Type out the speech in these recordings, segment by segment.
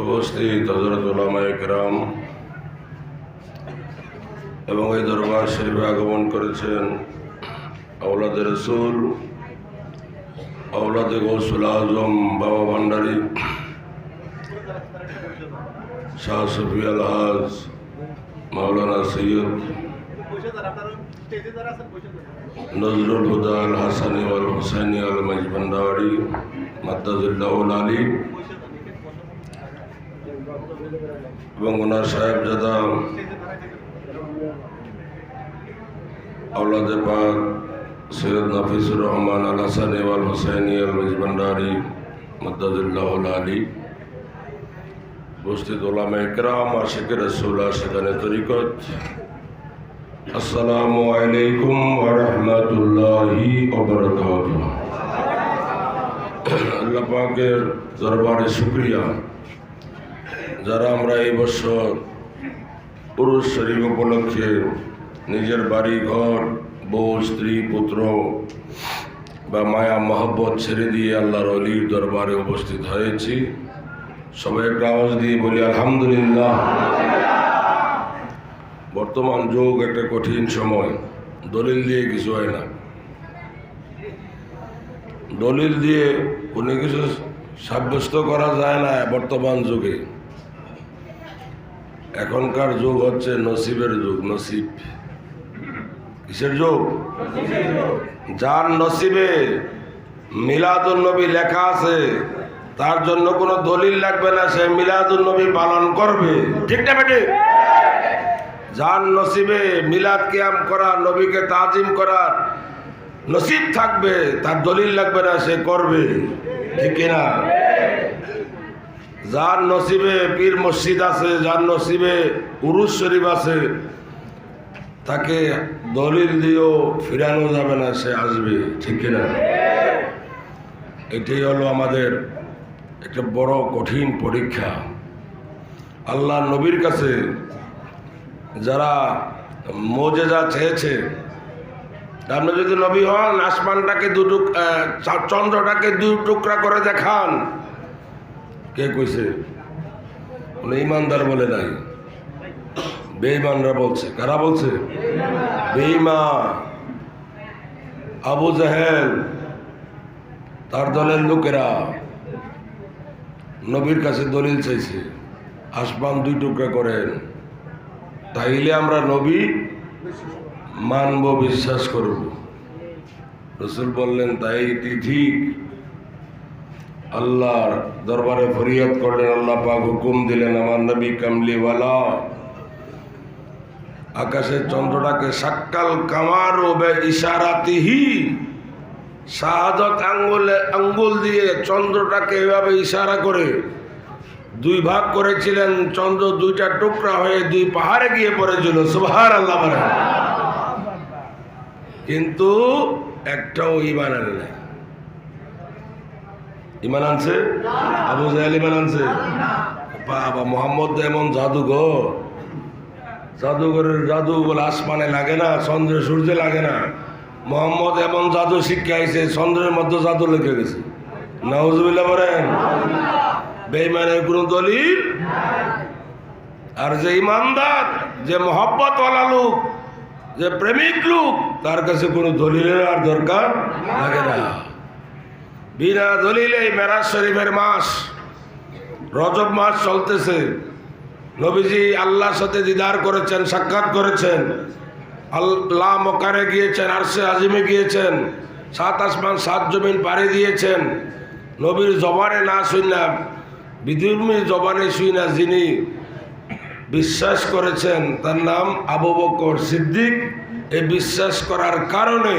উপস্থিত হজরত ওলামায় কেরাম এবং এই দরবার শরীফে আগমন করেছেন আওলাদ রসুল, আওলাদ গৌসুল আজম, বাবা ভান্ডারী, শাহ সফি আলহাজ মাওলানা সৈয়দ নজরুল হুদা আল হাসানি আল হুসাইনি আল মজবন্দাওয়ারি মাদ্দাজুল্লাহুল আলী এবং ওনার সাহেবজাদা আওলাদে পাক সৈয়দ নাফিসুর রহমান আল হাসানি আল হুসাইনি আল মজবন্দারি মাদ্দাজুল্লাহুল আলী উপস্থিত ওলামা ইকরাম আশিক রসুল আশিকানে তরিকত আসসালামু আলাইকুম ওয়া রাহমাতুল্লাহি ওয়া বারাকাতুহু আল্লাহ পাকের দরবারে শুকরিয়া যারা আমরা এই বছর পুরুষ শরীফ উপলক্ষে নিজের বাড়ি, ঘর, বউ, স্ত্রী, পুত্র বা মায়া, মহব্বত ছেড়ে দিয়ে আল্লাহর অলির দরবারে উপস্থিত হয়েছি। সবাই একটা আওয়াজ দিয়ে বলি, আলহামদুলিল্লাহ। বর্তমান যুগ একটা কঠিন সময়। দলিল দিয়ে কিছু হয় না। দলিল দিয়ে কোনো কিছু সাব্যস্ত করা যায় না বর্তমান যুগে। এখনকার যুগ হচ্ছে নসিবের যুগ, নসিব। কিসের যুগ? যার নসিবে মিলাদুল নবী লেখা আছে, তার জন্য কোনো দলিল লাগবে না, সে মিলাদুল নবী পালন করবে। ঠিক না বেটে? যার নসিবে মিলাদ কিয়াম করা, নবীকে তাজিম করার নসিব থাকবে, তার দলিল লাগবে না, সে করবে। ঠিক কিনা? যার নসিবে পীর মসজিদ আছে, যার নসিবে উরুস শরীফ আছে, তাকে দলিল দিয়েও ফিরানো যাবে না, সে আসবে, ঠিক কিনা? এটাই হলো আমাদের একটা বড় কঠিন পরীক্ষা। আল্লাহ নবীর কাছে যারা মোজেজা চেয়েছে, আপনি যদি নবী হন, আসমানটাকে দু টুক চন্দ্রটাকে দু টুকরা করে দেখান। কে কইছে? কোনো ইমানদার বলে নাই। বেঈমানরা বলছে, কারা বলছে? বেঈমান। আবু জাহেল, তার দলের লোকেরা নবীর কাছে দলিল চাইছে, আসমান দুই টুকরা করেন। তাইলে আমরা নবী মানব, বিশ্বাস করব। রসুল বললেন, তাই ঠিক। আল্লাহর দরবারে ফরিয়াদ করলেন, আল্লাহ পাক হুকুম দিলেন, আমার নবী কামলিওয়ালা, আকাশের চন্দ্রটাকে সাক্কাল কামার ও বে ইশারাতিহি, শাহাদত আঙ্গুলে আঙ্গুল দিয়ে চন্দ্রটাকে এভাবে ইশারা করে দুই ভাগ করেছিলেন, চন্দ্র দুইটা টুকরা হয়ে দুই পাহাড়ে গিয়ে পড়েছিল সুভার আল্লাহ কিন্তু একটাও ইমান আনে নাই। ইমান আনছে? আবু জাহেল ইমান আনছে? বাবা, মোহাম্মদ এমন জাদুঘর। জাদুঘরের জাদু বলে আসমানে লাগে না, চন্দ্রে সূর্যে লাগে না। মোহাম্মদ এমন জাদু শিক্ষাইছে চন্দ্রের মধ্যে জাদু লেগে গেছে। নওয়াজবিল্লা বলেন বেইমানের কোনো দলিল? আর যে ইমানদার, যে মহব্বত লোক, যে প্রেমিক লোক, তার কাছে কোনো দলিলের আর দরকার লাগে না। বিনা দলিলে মেরাজ শরীফের মাস। রজব মাস চলতেছে। নবীজি আল্লাহর সাথে দিদার করেছেন, সাক্ষাৎ করেছেন। আল্লাহ মকারে গিয়েছেন, আরশে আজিমে গিয়েছেন, সাত আসমান, সাত জমিন পাড়ি দিয়েছেন। নবীর জবানে না শুনলাম বিধর্মীর জবানে শুই না যিনি বিশ্বাস করেছেন, তার নাম আবু বকর সিদ্দিক। এই বিশ্বাস করার কারণে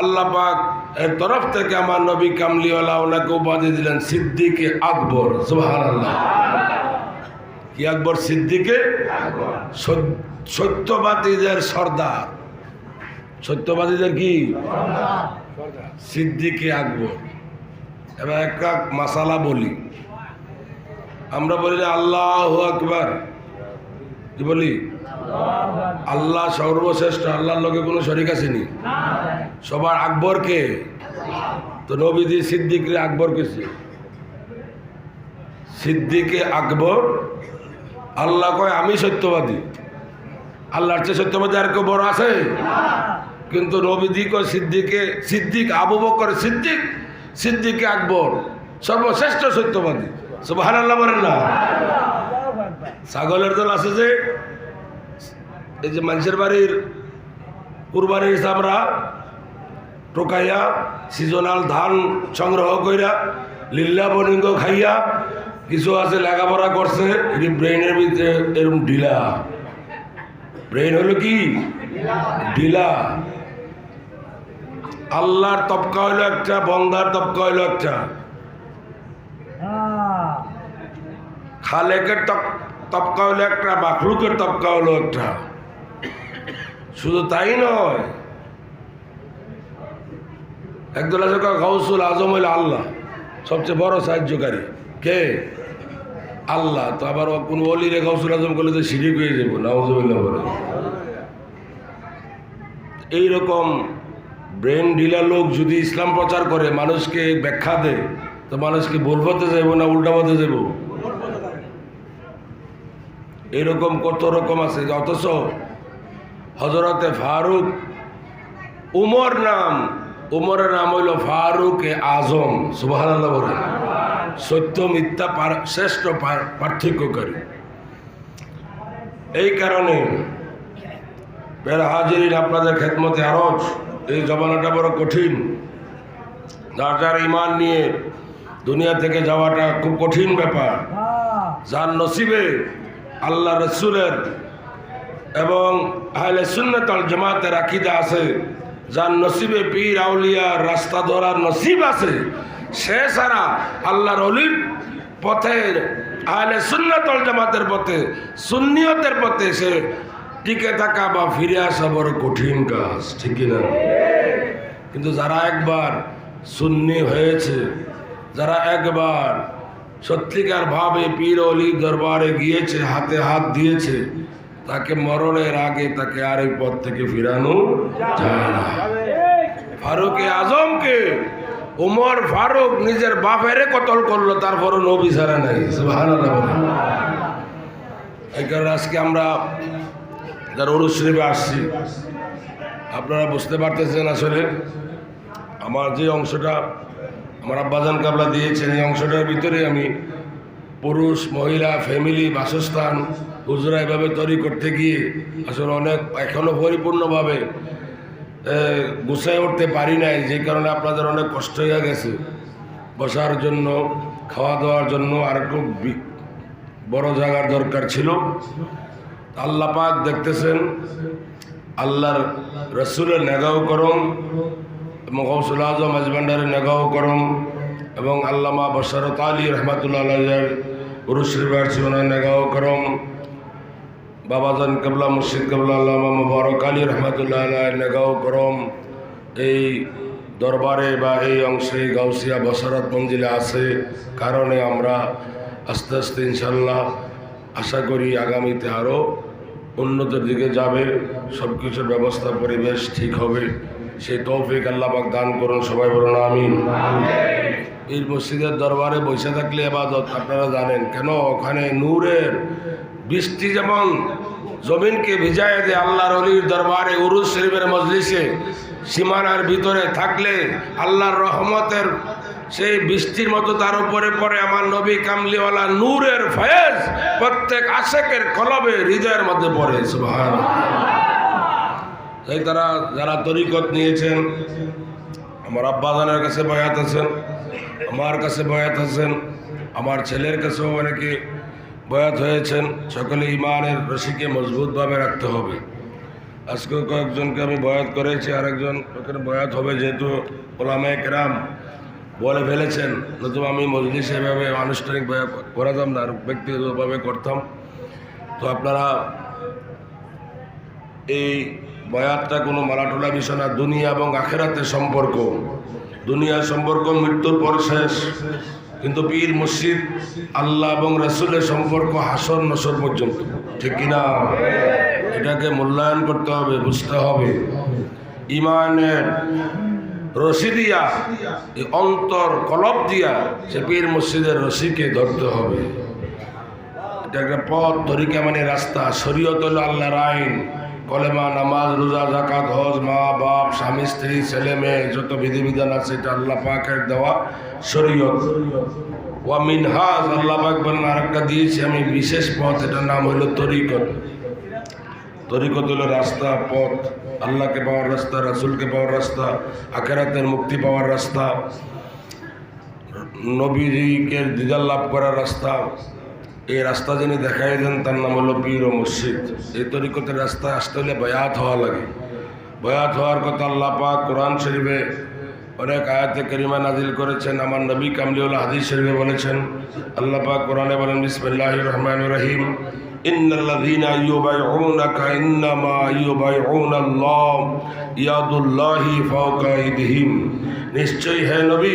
আল্লাহ পাক এর তরফ থেকে আমার নবী কামলিওয়ালা ওনাকে উপাধি দিলেন সিদ্দিকে আকবর সুহান কি আকবর? সিদ্দিকে সত- সত্যবাদীদের সর্দার। সত্যবাদীদের কি? সিদ্দিকে আকবর। এবার একটা মাসালা বলি। আমরা বলি আল্লাহ আকবার। কি বলি? আল্লাহ সর্বশ্রেষ্ঠ, আল্লাহর লোকে কোনো শরিক আসেনি সবার আকবর কে? তো নবীজি সিদ্দিক রে আকবর কেছে সিদ্দিকে আকবর? আল্লাহ কয়, আমি সত্যবাদী। আল্লাহর চেয়ে সত্যবাদী আর কেউ বড় আছে? কিন্তু নবীদি কয়, সিদ্দিকে, সিদ্দিক, আবু বকর সিদ্দিক, সিদ্দিকে আকবর, সর্বশ্রেষ্ঠ সত্যবাদী। সুবাহ আল্লাহ ছাগলের দল আছে যে? এই যে মানুষের বাড়ির কুরবানির হিসাবরা টোকাইয়া সিজনাল ধান সংগ্রহ কইরা লিল্লা বনিঙ্গ খাইয়া কিছু আছে লেখাপড়া করছে এটি ব্রেইনের ভিতরে এরকম ঢিলা। ব্রেইন হলো কি? ঢিলা। আল্লাহর তপকা হইল একটা বন্দার তপকা হইল একটা। খালেকের তপ- তপকা হলো একটা মাখলুকের তপকা হলো একটা। শুধু তাই নয়, একদল আছে গৌসুল আজম হইল আল্লাহ, সবচেয়ে বড় সাহায্যকারী। কে? আল্লাহ। তো আবার কোন অলিরে গৌসুল আজম করলে তো সিঁড়ি পেয়ে যাব, নাউজুবিল্লাহ বলে। এইরকম ব্রেন ঢিলা লোক যদি ইসলাম প্রচার করে, মানুষকে ব্যাখ্যা দেয়, তো মানুষকে ভুল পথে যাব না উল্টা পথে যাব এরকম কত রকম আছে, অথচ হজরতে ফারুক, উমর নাম, উমরের নাম হইল ফারুক এ আজম সুবাহ সত্য, মিথ্যা শ্রেষ্ঠ পার- পার্থক্যকারী এই কারণে বের হাজিরিন, আপনাদের খেদমতে আরজ। এই জমানাটা বড় কঠিন। যার যার ইমান নিয়ে দুনিয়া থেকে যাওয়াটা খুব কঠিন ব্যাপার। যার নসিবে আল্লাহ রসুলের এবং আহলে সুন্নতল জামাতের আকিদা আছে। যার নসিবে পীর আউলিয়ার রাস্তা ধরার নসিব আছে। সে ছাড়া আল্লাহর অলির পথের আহলে সুন্নতল জামাতের পথে, সুন্নিয়তের পথে সে টিকে থাকা বা ফিরে আসা বড় কঠিন কাজ, ঠিক কিনা কিন্তু যারা একবার সুন্নি হয়েছে, যারা একবার সত্যিকার ভাবে পীর অলি দরবারে গিয়েছে, হাতে হাত দিয়েছে তাকে মরণের আগে তাকে আর এই পথ থেকে ফিরানো যায় না ফারুক আজমকে উমর ফারুক নিজের বাপেরে কতল করল, তারপরও নবী ছাড়া নাই বলেন। এই কারণে আজকে আমরা যারা অরুজ আসছি, আপনারা বুঝতে পারতেছেন আসলে আমার যে অংশটা আমার আব্বাজান কাবলা দিয়েছেন, এই অংশটার ভিতরে আমি পুরুষ, মহিলা ফ্যামিলি বাসস্থান হুজরা এভাবে তৈরি করতে গিয়ে আসলে অনেক এখনও পরিপূর্ণভাবে গুছায় উঠতে পারি নাই, যে কারণে আপনাদের অনেক কষ্ট হয়ে গেছে। বসার জন্য, খাওয়া দাওয়ার জন্য আর একটু বি- বড় জায়গার দরকার ছিল। আল্লাহ পাক দেখতেছেন, আল্লাহর রসুলের নেগাও করম এবং গৌসুল আজম আজমান্ডারের নেগাও করম এবং আল্লামা বশরত আলী রহমাতুল্লাহ পুরুষ ওনার নেগাও করম বাবাজান কেবলা মুর্শিদ কেবলা, আল্লামা মুবারক আলী রহমাতুল্লাহ নেগাও করম এই দরবারে বা এই অংশে গাউসিয়া বসরত মঞ্জিলে আছে। কারণে আমরা আস্তে আস্তে ইনশাল্লাহ আশা করি আগামীতে আরও উন্নতির দিকে যাবে। সব কিছুর ব্যবস্থা, পরিবেশ ঠিক হবে। সেই তৌফিক আল্লাহ পাক দান করুন, সবাই বলুন আমিন। এই মসজিদের দরবারে বসে থাকলে এবাদত, আপনারা জানেন, কেন? ওখানে নূরের বৃষ্টি যেমন জমিনকে ভিজায় দেয় আল্লাহর অলির দরবারে উরুজ শরীফের মজলিসে সীমানার ভিতরে থাকলে আল্লাহর রহমতের সেই বৃষ্টির মতো তার উপরে পড়ে আমার নবী কামলিওয়ালা নূরের ফয়েজ প্রত্যেক আশেকের কলবে হৃদয়ের মধ্যে পড়ে সুবহান তাই তারা যারা তরিকত নিয়েছেন, আমার আব্বাজানের কাছে বয়াত আছেন, আমার কাছে বয়াত আছেন, আমার ছেলের কাছেও অনেকে বয়াত হয়েছেন, সকলে ইমানের রশিকে মজবুতভাবে রাখতে হবে। আজকে কয়েকজনকে আমি বয়াত করেছি, আরেকজন লোকের বয়াত হবে যেহেতু ওলামে কেরাম বলে ফেলেছেন, নতুবা আমি মজলিস এভাবে আনুষ্ঠানিক বয়াত করাতাম না ব্যক্তিগতভাবে করতাম। তো আপনারা এই বয়াতটা কোনো মারাঠোলা বিষয় না, দুনিয়া এবং আখেরাতের সম্পর্ক। দুনিয়ার সম্পর্ক মৃত্যুর পর শেষ। কিন্তু পীর মসজিদ আল্লাহ এবং রাসুলের সম্পর্ক হাসর নসর পর্যন্ত। ঠিক কিনা এটাকে মূল্যায়ন করতে হবে, বুঝতে হবে। ইমানের রশি দিয়া অন্তর কলব দিয়া সে পীর মসজিদের রশিকে ধরতে হবে। এটা একটা পথ, তরিকা মানে রাস্তা। শরীয়ত আল্লাহর আইন। কলেমা, নামাজ, রোজা জাকাত হজ, মা, বাপ, স্বামী, স্ত্রী, ছেলে, মেয়ে, যত বিধিবিধান আছে, এটা আল্লাহ পাকের দেওয়া শরীয়ত। ওয়া মিনহাজ আল্লাহ পাক বলেন, আরেকটা দিয়েছি আমি, বিশেষ পথ, এটার নাম হলো তরিকত। তরিকত হলো রাস্তা, পথ, আল্লাহকে পাওয়ার রাস্তা, রাসুলকে পাওয়ার রাস্তা, আখেরাতের মুক্তি পাওয়ার রাস্তা, নবীজিকে দিদার লাভ করার রাস্তা এই রাস্তা যিনি দেখাই দেন তার নাম হলো পীর ও মসজিদ এই তরিকতের রাস্তায় আসতে হলে বয়াত হওয়া লাগে বয়াত হওয়ার কথা আল্লাহ পাক কোরআন শরীফে অনেক আয়াতে করিমা নাজিল করেছেন আমার নবী কামলিউল হাদিস শরীফে বলেছেন আল্লাহ পাক কোরআনে বলেন বিসমিল্লাহ রহমান রহিম إن الذين يبايعونك إنما يبايعون الله يد الله فوق أيديهم নিশ্চয়ই হে নবী,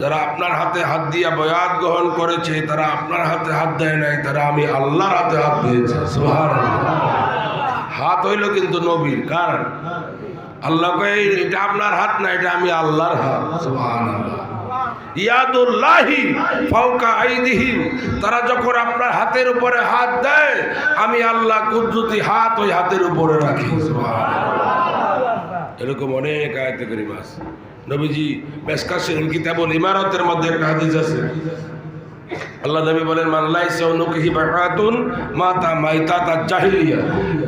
যারা আপনার হাতে হাত দিয়া বয়াত গ্রহণ করেছে, তারা আপনার হাতে হাত দেয় নাই, তারা আমি আল্লাহর হাতে হাত দিয়েছে। সোহার হাত হইল কিন্তু নবীর, কারণ আল্লাহ এটা আপনার হাত না, এটা আমি আল্লাহর হাত। আইদিহিম, তারা যখন আপনার হাতের উপরে হাত দেয়, আমি আল্লাহ কুদরতি হাত ওই হাতের উপরে রাখি। এরকম অনেক আয়াতে করিম আছে। নবীজি মেসকাশের কিতাবুল ইমারতের মধ্যে একটা হাদিস আছে। আল্লাহ নবী বলেন মাল্লাই সৌনুকহি বাকাতুন মাতা মাইতা তার জাহিলিয়া।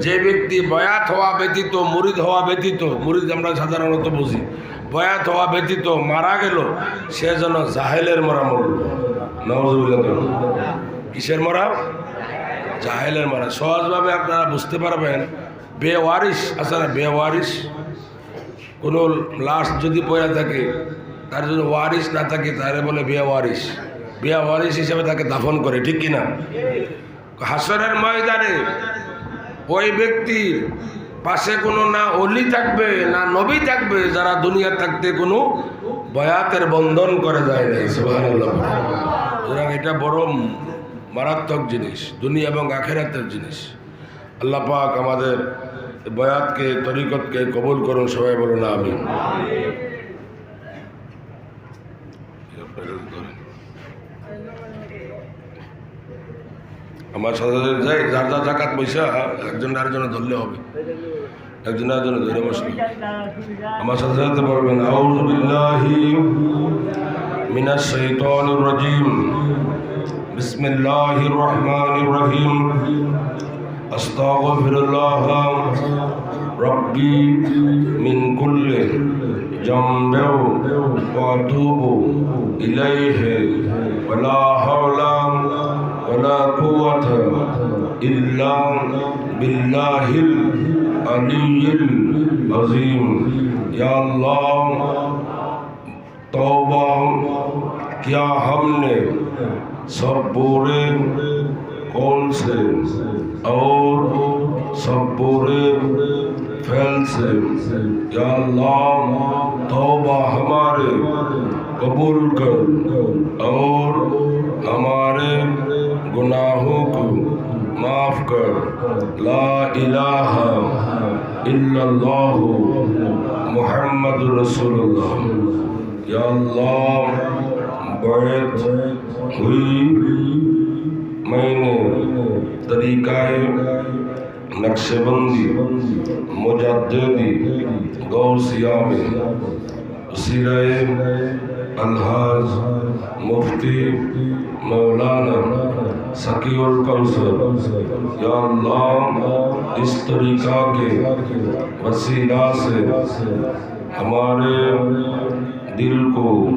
যে ব্যক্তি বয়াত হওয়া ব্যতীত, মুরিদ হওয়া ব্যতীত, মুরিদ আমরা সাধারণত বুঝি, বয়াত হওয়া ব্যতীত মারা গেল, সে যেন জাহেলের মরা মরল। নওয়াজুবিল্লাহ কিসের মরা? জাহেলের মরা। সহজভাবে আপনারা বুঝতে পারবেন বেওয়ারিস আছে না বেওয়ারিস কোনো লাশ যদি পড়ে থাকে, তার যদি ওয়ারিস না থাকে, তাহলে বলে বিয়া ওয়ারিস বিয়া ওয়ারিস হিসেবে তাকে দাফন করে, ঠিক কিনা? হাসরের ময়দানে ওই ব্যক্তির পাশে কোনো না অলি থাকবে, না নবী থাকবে, যারা দুনিয়া থাকতে কোনো বয়াতের বন্ধন করে যায় নাই সুতরাং এটা বড় মারাত্মক জিনিস, দুনিয়া এবং আখেরাতের জিনিস। আল্লাহ পাক আমাদের বয়াতকে, তরিকতকে কবুল করুন সবাই বলুন আমি আমার সাথে যাই, যার যার জাকাত পয়সা, একজন আরেকজনে ধরলে হবে। একজন আরেকজনে ধরে বসলে আমার সাথে সাথে বলবেন আউযু বিল্লাহি মিনাশ শাইতানির রাজিম। বিসমিল্লাহির রহমানির রহিম। استغفر الله ربي من كل جنب واتوب اليه ولا حول ولا قوه الا بالله العلي العظيم. يا الله، توبہ کیا ہم نے سب بورے کون سے اور سب پورے سے یا اللہ توبہ ہمارے قبول کر اور ہمارے گناہوں کو معاف کر۔ لا الہ الا اللہ محمد رسول اللہ۔ یا اللہ بیت ہوئی۔ میں نے طریقہ نقش بندی مجددی گوسیہ میں سیرہ الحاظ مفتی مولانا سکی القوثر یا اللہ، اس طریقہ کے وسیلہ سے ہمارے دل کو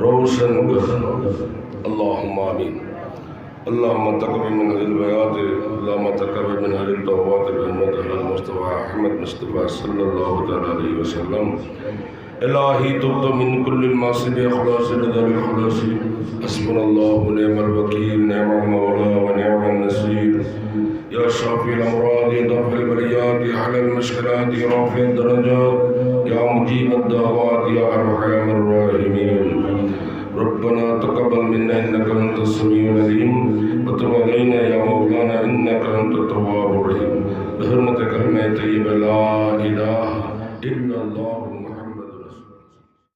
روشن کر۔ اللہم آمین۔ اللهم تقبل من هذه البيات اللهم تقبل من هذه التوبات بأنك على المصطفى أحمد مصطفى صلى الله تعالى عليه وسلم. إلهي تبت من كل المعصية بإخلاص رضا بالخلاص حسبنا الله ونعم الوكيل، نعم المولى ونعم النصير. يا شافي الأمراض، يا دافع البريات حل المشكلات، يا رافع الدرجات، يا مجيب الدعوات، يا أرحم الراحمين. ربنا تقبل منا إنك أنت السميع العليم وتب علينا يا مولانا إنك أنت التواب الرحيم. بحرمة كلمة طيبة لا إله إلا الله.